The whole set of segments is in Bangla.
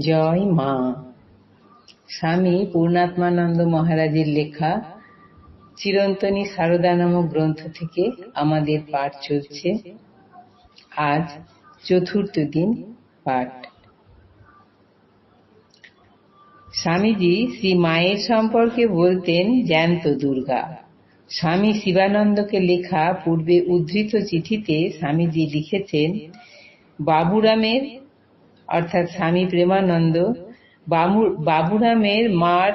জয় মা। স্বামী পূর্ণাত্মানন্দ মহারাজের লেখা চিরন্তনী সারদা নামক গ্রন্থ থেকে আমাদের পাঠ চলছে। আজ চতুর্থ দিন পাঠ। স্বামীজি শ্রী মায়ের সম্পর্কে বলতেন জ্যান্ত দুর্গা। স্বামী শিবানন্দকে লেখা পূর্বে উদ্ধৃত চিঠিতে স্বামীজি লিখেছেন, বাবুরামের অর্থাৎ স্বামী প্রেমানন্দ বাবুরামের মার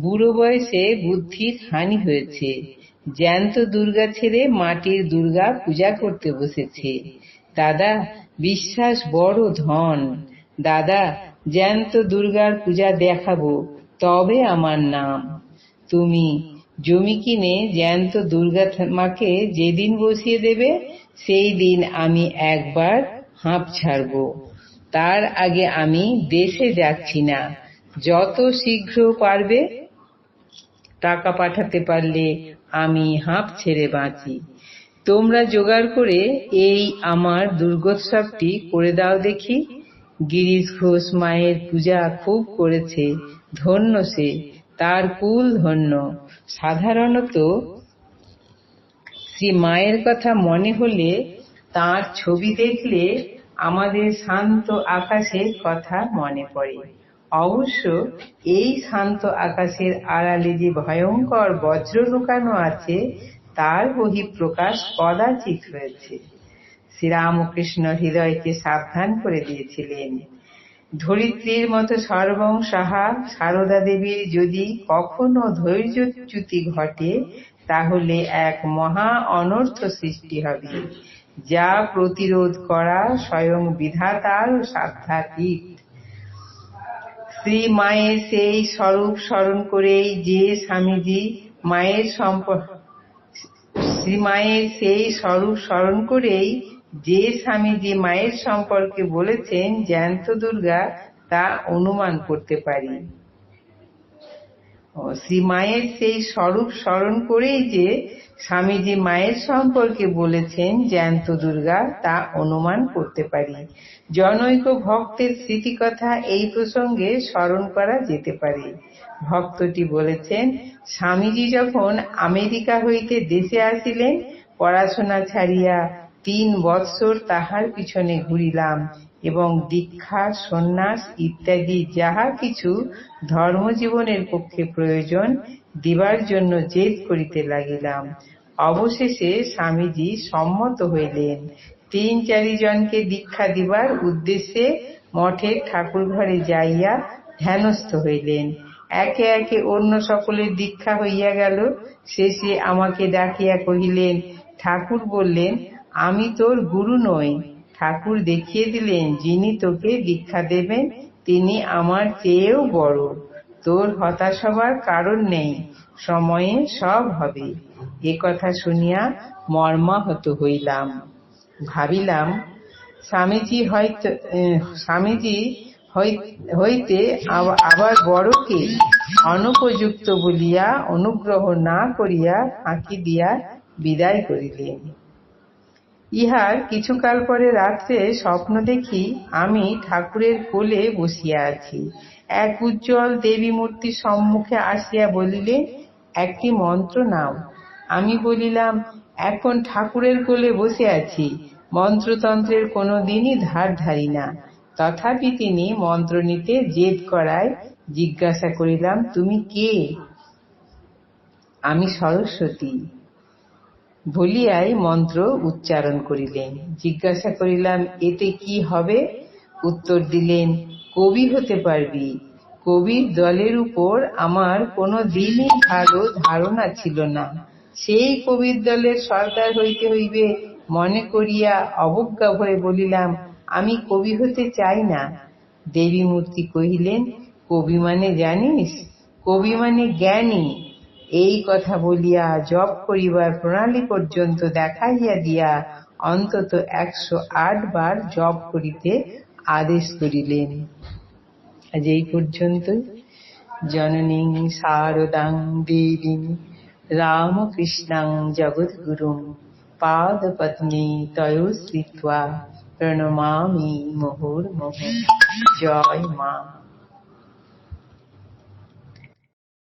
বুড়ো বয়সে বুদ্ধির হানি হয়েছে। জ্যান্ত দুর্গা ছেড়ে মাটির দুর্গা পূজা করতে বসেছে। দাদা, বিশ্বাস বড় ধন। দাদা, জ্যান্ত দুর্গার পূজা দেখাবো, তবে আমার নাম। তুমি জমি কিনে জ্যান্ত দুর্গা মাকে যেদিন বসিয়ে দেবে, সেই দিন আমি একবার হাঁপ ছাড়বো। তার আগে আমি দেশে যাচ্ছি না। যত শীঘ্র পারবে, টাকা পাঠাতে পারলে আমি হাঁপ ছেড়ে বাঁচি। তোমরা জোগাড় করে এই আমার দুর্গোৎসবটি করে দাও দেখি। গিরিশ ঘোষ মায়ের পূজা খুব করেছে, ধন্য সে, তার কুল ধন্য। সাধারণত শ্রী মায়ের কথা মনে হলে তার ছবি দেখলে আমাদের শান্ত আকাশের কথা মনে পড়ে। অবশ্য এই শান্ত আকাশের আড়ালে যে ভয়ঙ্কর বজ্র লুকানো আছে, তার বহিঃপ্রকাশ কদাচিৎ হয়েছে। শ্রীরামকৃষ্ণ হৃদয়কে সাবধান করে দিয়েছিলেন। ধরিত্রীর মতো সর্বং সাহা সারদা দেবীর যদি কখনো ধৈর্যচ্যুতি ঘটে, তাহলে এক মহা অনর্থ সৃষ্টি হবে। যা প্রতিরোধ করা স্বয়ং বিধাতার সাধ্যাতীত। শ্রী মায়ের সেই স্বরূপ স্মরণ করেই যে স্বামীজি মায়ের সম্পর্ক শ্রী মায়ের সেই স্বরূপ স্মরণ করেই যে স্বামীজি মায়ের সম্পর্কে বলেছেন, জ্যান্ত দুর্গা তা অনুমান করতে পারি। শ্রী মায়ের সেই স্বরূপ স্মরণ করেই যে স্বামীজি মায়ের সম্পর্কে বলেছেন, জ্যান্ত দুর্গা, তা অনুমান করতে পারি। জনৈক ভক্তের স্মৃতিকথা এই প্রসঙ্গে স্মরণ করা যেতে পারে। ভক্তটি বলেছেন, স্বামীজি যখন আমেরিকা হইতে দেশে আসিলেন, পড়াশোনা ছাড়িয়া তিন বৎসর তাহার পিছনে ঘুরিলাম। এবং দীক্ষা, সন্ন্যাস ইত্যাদি যাহা কিছু ধর্মজীবনের পক্ষে প্রয়োজন, দিবার জন্য জেদ করিতে লাগিলাম। অবশেষে স্বামীজি সম্মত হইলেন। তিন চারিজনকে দীক্ষা দিবার উদ্দেশ্যে মঠের ঠাকুর ঘরে যাইয়া ধ্যানস্থ হইলেন। একে একে অন্য সকলের দীক্ষা হইয়া গেল। শেষে আমাকে ডাকিয়া কহিলেন, ঠাকুর বললেন, আমি তোর গুরু নই। ঠাকুর দেখিয়ে দিলেন, যিনি তোকে দীক্ষা দেবেন, তিনি আমার চেয়েও বড়। তোর হতাশ হবার কারণ নেই, সময়ে সব হবে। এ কথা শুনিয়া মর্মাহত হইলাম। ভাবিলাম, স্বামীজি হয়তো, স্বামীজি হইতে আবার বড়কে অনুপযুক্ত বলিয়া অনুগ্রহ না করিয়া ফাঁকি দিয়া বিদায় করিলেন। ইহার কিছুকাল পরে রাত্রে স্বপ্ন দেখি আমি ঠাকুরের কোলে বসিয়া আছি। এক উজ্জ্বল দেবী মূর্তির সম্মুখে আসিয়া বলিলে একটি মন্ত্র নাও। আমি বলিলাম, এখন ঠাকুরের কোলে বসে আছি। মন্ত্রতন্ত্রের কোনো দিনই ধার ধারি না। তথাপি তিনি মন্ত্র নিতে জেদ করায় জিজ্ঞাসা করিলাম, তুমি কে? আমি সরস্বতী। বলিয়াই মন্ত্র উচ্চারণ করিলেন। জিজ্ঞাসা করিলাম, এতে কি হবে? উত্তর দিলেন, কবি হতে পারবি। কবির দলের উপর আমার কোনো দিনই ভালো ধারণা ছিল না। সেই কবির দলের সর্দার হইতে হইবে মনে করিয়া অবজ্ঞা ভরে বলিলাম, আমি কবি হতে চাই না। দেবী মূর্তি কহিলেন, কবি মানে জানিস? কবি মানে জ্ঞানী। এই কথা বলিয়া জপ করিবার প্রণালী পর্যন্ত দেখাইয়া দিয়া অন্তত একশো আট বার জপ করিতে আদেশ করিলেন। আজ এই পর্যন্ত। জননীং শারদাং দেবীং রামকৃষ্ণাং জগদ্গুরুং পাদপদ্মে তয়োশ্রিত্বা প্রণমামি মুহুর্মুহু। জয় মা।